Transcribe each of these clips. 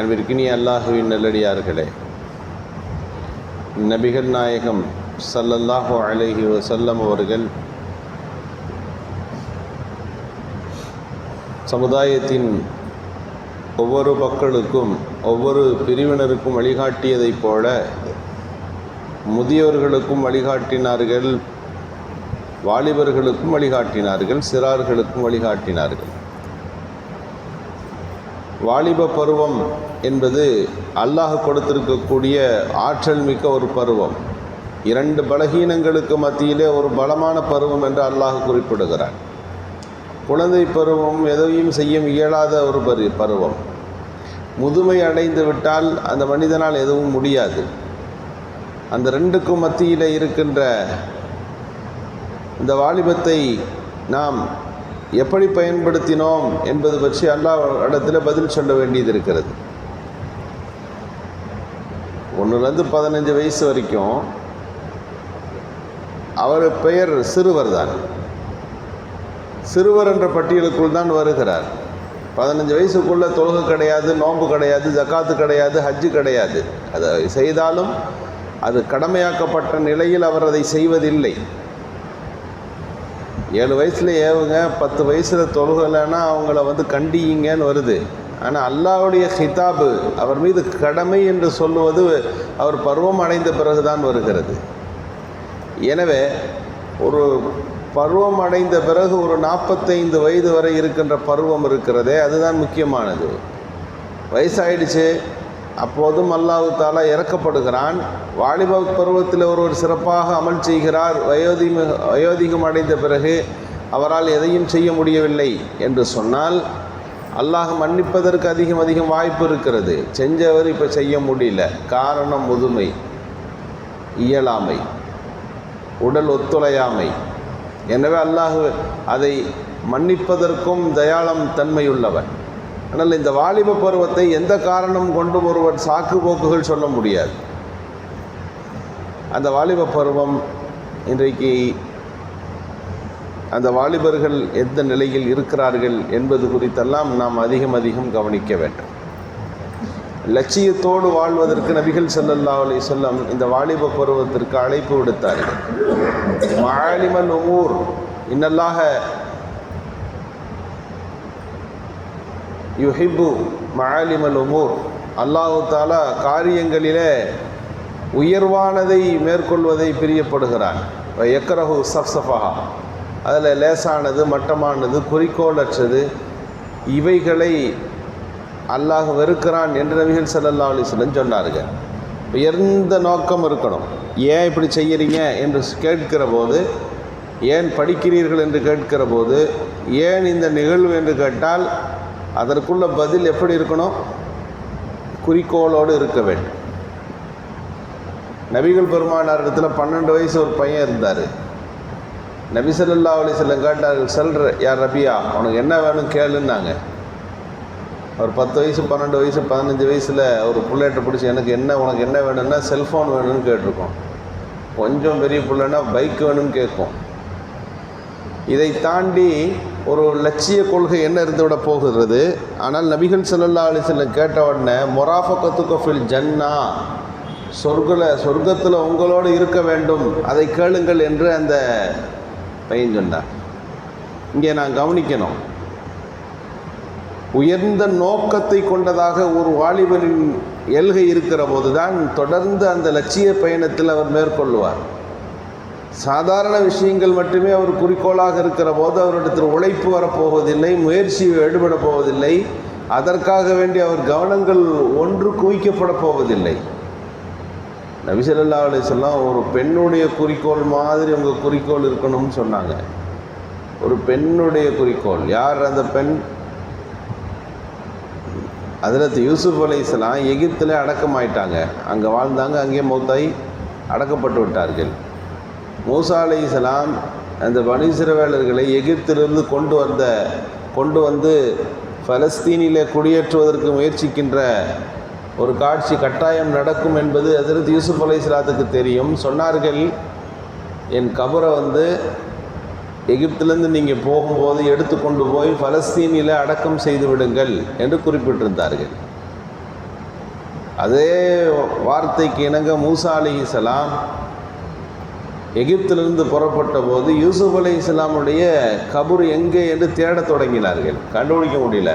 அன்பிற்கினி அல்லாஹுவின் நல்லடியார்களே நபிகள் நாயகம் ஸல்லல்லாஹு அலஹி வசல்லம் அவர்கள் சமுதாயத்தின் ஒவ்வொரு மக்களுக்கும் ஒவ்வொரு பிரிவினருக்கும் வழிகாட்டியதைப் போல முதியோர்களுக்கும் வழிகாட்டினார்கள் வாலிபர்களுக்கும் வழிகாட்டினார்கள் சிறார்களுக்கும் வழிகாட்டினார்கள். வாலிப பருவம் என்பது அல்லாஹ் கொடுத்திருக்கக்கூடிய ஆற்றல் மிக்க ஒரு பருவம். இரண்டு பலகீனங்களுக்கு மத்தியிலே ஒரு பலமான பருவம் என்று அல்லாஹ் குறிப்பிடுகிறார் குழந்தை பருவம் எதையும் செய்ய இயலாத ஒரு பரு பருவம். முதுமை அடைந்து விட்டால் அந்த மனிதனால் எதுவும் முடியாது. அந்த ரெண்டுக்கும் மத்தியில் இருக்கின்ற இந்த வாலிபத்தை நாம் எப்படி பயன்படுத்தினோம் என்பது பற்றி அல்லாஹ் இடத்துல பதில் சொல்ல வேண்டியது இருக்கிறது. ஒன்றுலேருந்து பதினஞ்சு வயசு வரைக்கும் அவர் பெயர் சிறுவர் தான். சிறுவர் என்ற பட்டியலுக்குள் தான் வருகிறார். பதினஞ்சு வயசுக்குள்ள தொழுகு கிடையாது நோன்பு கிடையாது ஜக்காத்து கிடையாது ஹஜ்ஜு கிடையாது. அதை செய்தாலும் அது கடமையாக்கப்பட்ட நிலையில் அவர் அதை செய்வதில்லை. ஏழு வயசில் ஏவுங்க பத்து வயசில் தொழுகலைன்னா அவங்கள வந்து கண்டியுங்கன்னு வருது. ஆனால் அல்லாவுடைய ஹிதாபு அவர் மீது கடமை என்று சொல்லுவது அவர் பருவம் அடைந்த பிறகுதான் வருகிறது. எனவே ஒரு பருவம் அடைந்த பிறகு ஒரு நாற்பத்தைந்து வயது வரை இருக்கின்ற பருவம் இருக்கிறதே அதுதான் முக்கியமானது. வயசாயிடுச்சு அப்போதும் அல்லாஹு தாலா இறக்கப்படுகிறான். வாலிப பருவத்தில் ஒருவர் சிறப்பாக அமல் செய்கிறார். வயோதிக வயோதிகம் அடைந்த பிறகு அவரால் எதையும் செய்ய முடியவில்லை என்று சொன்னால் அல்லாஹ் மன்னிப்பதற்கு அதிகம் அதிகம் வாய்ப்பு இருக்கிறது. செஞ்சவர் இப்போ செய்ய முடியல. காரணம் முதுமை இயலாமை உடல் ஒத்துழையாமை. எனவே அல்லாஹ் அதை மன்னிப்பதற்கும் தயாளம் தன்மையுள்ளவன். ஆனால் இந்த வாலிப பருவத்தை எந்த காரணம் கொண்டு ஒருவர் சாக்கு போக்குகள் சொல்ல முடியாது. அந்த வாலிப பருவம் இன்றைக்கு அந்த வாலிபர்கள் எந்த நிலையில் இருக்கிறார்கள் என்பது குறித்தெல்லாம் நாம் அதிகம் அதிகம் கவனிக்க வேண்டும். லட்சியத்தோடு வாழ்வதற்கு நபிகள் சல்லல்லா அலி வஸல்லம் இந்த வாலிப பருவத்திற்கு அழைப்பு விடுத்தார்கள். மாலிமன் உமூர் இன்னல்லாக யுஹிப்பு மஆலிமல் உமூர். அல்லாஹு தாலா காரியங்களிலே உயர்வானதை மேற்கொள்வதை பிரியப்படுகிறான். எக்கரஹு சஃப்சஃபஹா. அதில் லேசானது மட்டமானது குறிக்கோளற்றது. இவைகளை அல்லாஹ் வெறுக்கிறான் என்று நபிகள் சல்லா அலைஹி சொன்னார்கள். உயர்ந்த நோக்கம் இருக்கணும். ஏன் இப்படி செய்கிறீங்க என்று கேட்கிற போது ஏன் படிக்கிறீர்கள் என்று கேட்கிற போது ஏன் இந்த நிகழ்வு என்று கேட்டால் அதற்குள்ள பதில் எப்படி இருக்கணும்? குறிக்கோளோடு இருக்க வேண்டும். நபிகள் பெருமானார் இடத்துல பன்னெண்டு வயசு ஒரு பையன் இருந்தார். நபி அலி செல்லம் கேட்டார்கள் செல்ற யார் ரபியா உனக்கு என்ன வேணும் கேளுன்னாங்க. ஒரு பத்து வயசு பன்னெண்டு வயசு பதினஞ்சு வயசில் ஒரு புள்ளைட்ட பிடிச்சி எனக்கு என்ன உனக்கு என்ன வேணும்னா செல்ஃபோன் வேணும்னு கேட்டிருக்கோம். கொஞ்சம் பெரிய பிள்ளைன்னா பைக் வேணும்னு கேட்கும். இதை தாண்டி ஒரு லட்சிய கொள்கை என்ன இருந்துவிட போகிறது? ஆனால் நபிகள் செல்லல்லா அலைஹி கேட்ட உடனே மொராஃபக்கத்துக்கு ஃபில் ஜன்னா சொர்க்கல சொர்க்கத்தில் உங்களோடு இருக்க வேண்டும். அதை கேளுங்கள் என்று அந்த பையன் சொன்னார் இங்கே நான் கவனிக்கணும். உயர்ந்த நோக்கத்தை கொண்டதாக ஒரு வாலிபனின் எல்கை இருக்கிற போதுதான் தொடர்ந்து அந்த லட்சிய பயணத்தில் அவர் மேற்கொள்வார். சாதாரண விஷயங்கள் மட்டுமே அவர் குறிக்கோளாக இருக்கிற போது அவரிடத்தில் உழைப்பு வரப்போவதில்லை முயற்சி எடுபட போவதில்லை. அதற்காக வேண்டி அவர் கவனங்கள் ஒன்று குவிக்கப்பட போவதில்லை. நபிசல்லா அலிசல்லாம் ஒரு பெண்ணுடைய குறிக்கோள் மாதிரி உங்கள் குறிக்கோள் இருக்கணும்னு சொன்னாங்க. ஒரு பெண்ணுடைய குறிக்கோள். யார் அந்த பெண்? அதில் யூசுப் அலைசலாம் எகிப்தில் அடக்கமாயிட்டாங்க. அங்கே வாழ்ந்தாங்க அங்கேயே மௌத்தாய் அடக்கப்பட்டு விட்டார்கள். மூசா அலைசலாம் அந்த பனிசிரவேலர்களை எகிப்திலிருந்து கொண்டு வந்த கொண்டு வந்து பலஸ்தீனிலே குடியேற்றுவதற்கு முயற்சிக்கின்ற ஒரு காட்சி கட்டாயம் நடக்கும் என்பது ஹஜரத் யூசுப் அலைஹிஸ்ஸலாத்துக்கு தெரியும். சொன்னார்கள் என் கபரை வந்து எகிப்திலேருந்து நீங்கள் போகும்போது எடுத்து கொண்டு போய் பலஸ்தீனில் அடக்கம் செய்து விடுங்கள் என்று குறிப்பிட்டிருந்தார்கள். அதே வார்த்தைக்கு இணங்க மூசா அலிஹிசலாம் எகிப்திலிருந்து புறப்பட்ட போது யூசுப் அலி இஸ்லாமுடைய கபூர் எங்கே என்று தேடத் தொடங்கினார்கள். கண்டுபிடிக்க முடியல.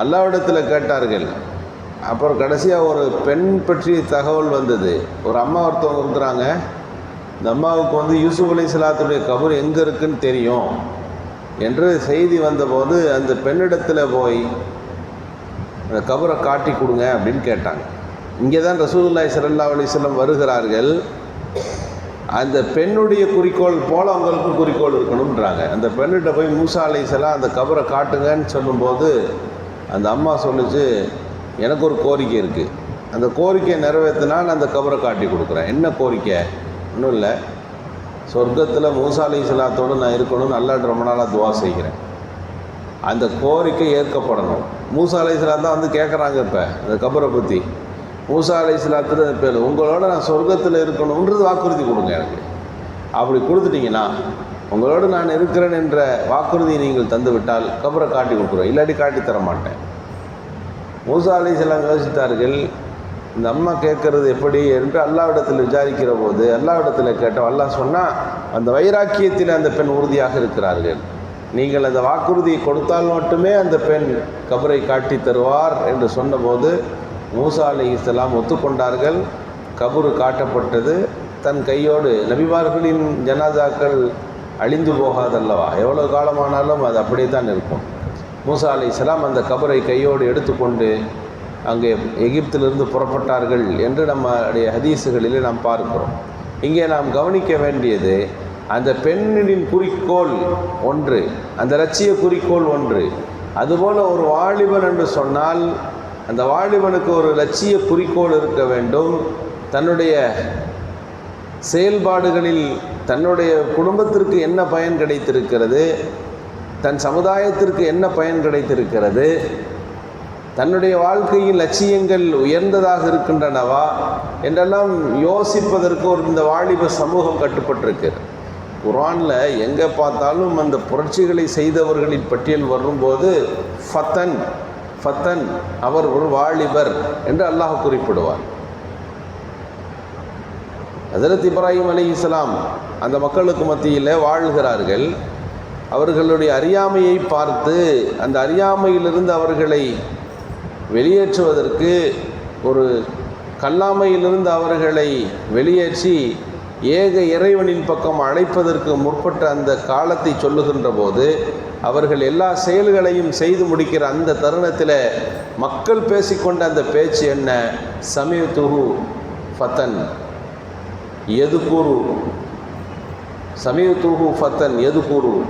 அல்லாவிடத்தில் கேட்டார்கள். அப்புறம் கடைசியாக ஒரு பெண் பற்றிய தகவல் வந்தது. ஒரு அம்மா ஒருத்தவங்க இருக்கிறாங்க இந்த அம்மாவுக்கு வந்து யூசுப் அலி இஸ்லாத்துடைய கபூர் எங்கே இருக்குன்னு தெரியும் என்று செய்தி வந்தபோது அந்த பெண்ணிடத்தில் போய் அந்த கபரை காட்டி கொடுங்க அப்படின்னு கேட்டாங்க. இங்கே தான் ரசூலுல்லாய் சல்லா அலிஸ்லம் வருகிறார்கள். அந்த பெண்ணுடைய குறிக்கோள் போல அவங்களுக்கு குறிக்கோள் இருக்கணுன்றாங்க அந்த பெண்ணிட்ட போய் மூசா அலிசலாம் அந்த கபரை காட்டுங்கன்னு சொல்லும்போது அந்த அம்மா சொல்லுச்சு எனக்கு ஒரு கோரிக்கை இருக்குது அந்த கோரிக்கையை நிறைவேற்றினா நான் அந்த கபரை காட்டி கொடுக்குறேன். என்ன கோரிக்கை? ஒன்றும் இல்லை. சொர்க்கத்தில் மூசா அலி நான் இருக்கணும்னு நல்லா ரொம்ப நாளாக துவா செய்கிறேன். அந்த கோரிக்கை ஏற்கப்படணும். மூசா அலி தான் வந்து கேட்குறாங்க இப்போ அந்த கபரை பற்றி மூசா அலி இஸ்லாத்துல பேர் உங்களோட நான் சொர்க்கத்தில் இருக்கணுன்றது வாக்குறுதி கொடுங்க எனக்கு. அப்படி கொடுத்துட்டீங்கன்னா உங்களோடு நான் இருக்கிறேன் என்ற வாக்குறுதியை நீங்கள் தந்து விட்டால் கபரை காட்டி கொடுக்குறோம் இல்லாட்டி காட்டி தர மாட்டேன். மூசா அலி இஸ்லாம் யோசித்தார்கள் இந்த அம்மா கேட்கறது எப்படி என்று அல்லாவிடத்தில் விசாரிக்கிற போது அல்லாவிடத்தில் கேட்டோம். அல்லாஹ் சொன்னால் அந்த வைராக்கியத்தில் அந்த பெண் உறுதியாக இருக்கிறார்கள். நீங்கள் அந்த வாக்குறுதியை கொடுத்தால் மட்டுமே அந்த பெண் கபரை காட்டி தருவார் என்று சொன்னபோது மூசா அலி இஸ்லாம் ஒத்துக்கொண்டார்கள். கபரு காட்டப்பட்டது. தன் கையோடு நபிமார்களின் ஜனாதாக்கள் அழிந்து போகாதல்லவா? எவ்வளோ காலமானாலும் அது அப்படியே தான் இருக்கும். மூசா அலி இஸ்லாம் அந்த கபரை கையோடு எடுத்துக்கொண்டு அங்கே எகிப்திலிருந்து புறப்பட்டார்கள் என்று நம்முடைய ஹதீஸுகளிலே நாம் பார்க்கிறோம். இங்கே நாம் கவனிக்க வேண்டியது அந்த பெண்ணின் குறிக்கோள் ஒன்று அந்த லட்சிய குறிக்கோள் ஒன்று. அதுபோல் ஒரு வாலிபன் என்று சொன்னால் அந்த வாலிபனுக்கு ஒரு லட்சிய குறிக்கோள் இருக்க வேண்டும். தன்னுடைய செயல்பாடுகளில் தன்னுடைய குடும்பத்திற்கு என்ன பயன் கிடைத்திருக்கிறது? தன் சமுதாயத்திற்கு என்ன பயன் கிடைத்திருக்கிறது? தன்னுடைய வாழ்க்கையில் லட்சியங்கள் உயர்ந்ததாக இருக்கின்றனவா? என்றெல்லாம் யோசிப்பதற்கு ஒரு இந்த வாலிப சமூகம் கட்டுப்பட்டிருக்கிறது. குரானில் எங்கே பார்த்தாலும் அந்த புரட்சிகளை செய்தவர்களின் பட்டியல் வரும்போது ஃபத்தன் ஃபத்தன் அவர் ஒரு வாலிபர் என்று அல்லாஹ் குறிப்பிடுவார். ஹசரத் இப்ராஹிம் அலி இஸ்லாம் அந்த மக்களுக்கு மத்தியில் வாழ்கிறார்கள். அவர்களுடைய அறியாமையை பார்த்து அந்த அறியாமையிலிருந்து அவர்களை வெளியேற்றுவதற்கு ஒரு கல்லாமையிலிருந்து அவர்களை வெளியேற்றி ஏக இறைவனின் பக்கம் அழைப்பதற்கு முற்பட்ட அந்த காலத்தை சொல்லுகின்ற போது அவர்கள் எல்லா செயல்களையும் செய்து முடிக்கிற அந்த தருணத்தில் மக்கள் பேசிக்கொண்ட அந்த பேச்சு என்ன? சமயத்துகு ஃபத்தன். எது கூறு? சமயத்துகு ஃபத்தன் எது கூறு?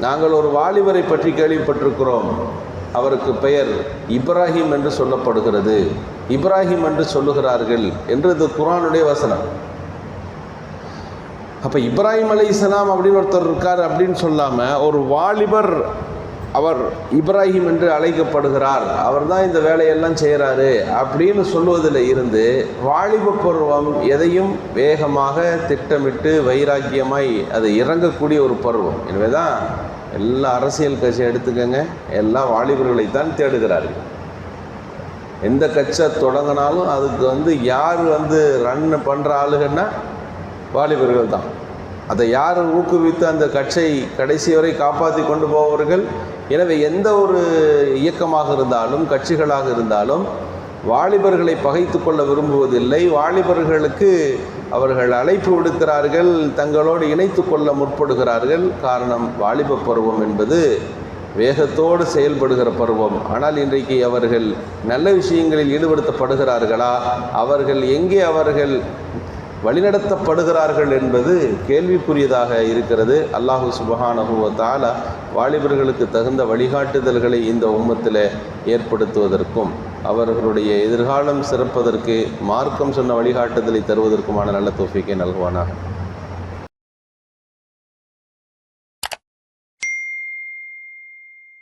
நாங்கள் ஒரு வாலிபரை பற்றி கேள்விப்பட்டிருக்கிறோம். அவருக்கு பெயர் இப்ராஹிம் என்று சொல்லப்படுகிறது. இப்ராஹிம் என்று சொல்லுகிறார்கள் என்று இது குரானுடைய வசனம். அப்போ இப்ராஹிம் அலி இஸ்லாம் அப்படின்னு ஒருத்தர் இருக்கார் அப்படின்னு சொல்லாமல் ஒரு வாலிபர் அவர் இப்ராஹிம் என்று அழைக்கப்படுகிறார். அவர் தான் இந்த வேலையெல்லாம் செய்கிறாரு அப்படின்னு சொல்லுவதில் இருந்து வாலிப பருவம் எதையும் வேகமாக திட்டமிட்டு வைராக்கியமாய் அது இறங்கக்கூடிய ஒரு பருவம். எனவே தான் எல்லா அரசியல் கட்சியும் எடுத்துக்கங்க எல்லா வாலிபர்களைத்தான் தேடுகிறார்கள். எந்த கட்சியை தொடங்கினாலும் அதுக்கு வந்து யார் வந்து ரன் பண்ணுற ஆளுங்கன்னா வாலிபர்கள் தான் அதை யார் ஊக்குவித்து அந்த கட்சியை கடைசி வரை காப்பாற்றி கொண்டு போவார்கள்? எனவே எந்த ஒரு இயக்கமாக இருந்தாலும் கட்சிகளாக இருந்தாலும் வாலிபர்களை பகைத்து கொள்ள விரும்புவதில்லை. வாலிபர்களுக்கு அவர்கள் அழைப்பு விடுக்கிறார்கள் தங்களோடு இணைத்து கொள்ள முற்படுகிறார்கள். காரணம் வாலிப பருவம் என்பது வேகத்தோடு செயல்படுகிற பருவம். ஆனால் இன்றைக்கு அவர்கள் நல்ல விஷயங்களில் ஈடுபடுத்தப்படுகிறார்களா? அவர்கள் எங்கே அவர்கள் வழிநடத்தப்படுகிறார்கள் என்பது கேள்விக்குரியதாக இருக்கிறது. அல்லாஹு சுபஹானஹுவ வாலிபர்களுக்கு தகுந்த வழிகாட்டுதல்களை இந்த உம்மத்தில் ஏற்படுத்துவதற்கும் அவர்களுடைய எதிர்காலம் சிறப்பதற்கு மார்க்கம் சொன்ன வழிகாட்டுதலை தருவதற்குமான நல்ல தொஃபிக்கை நல்குவானாக.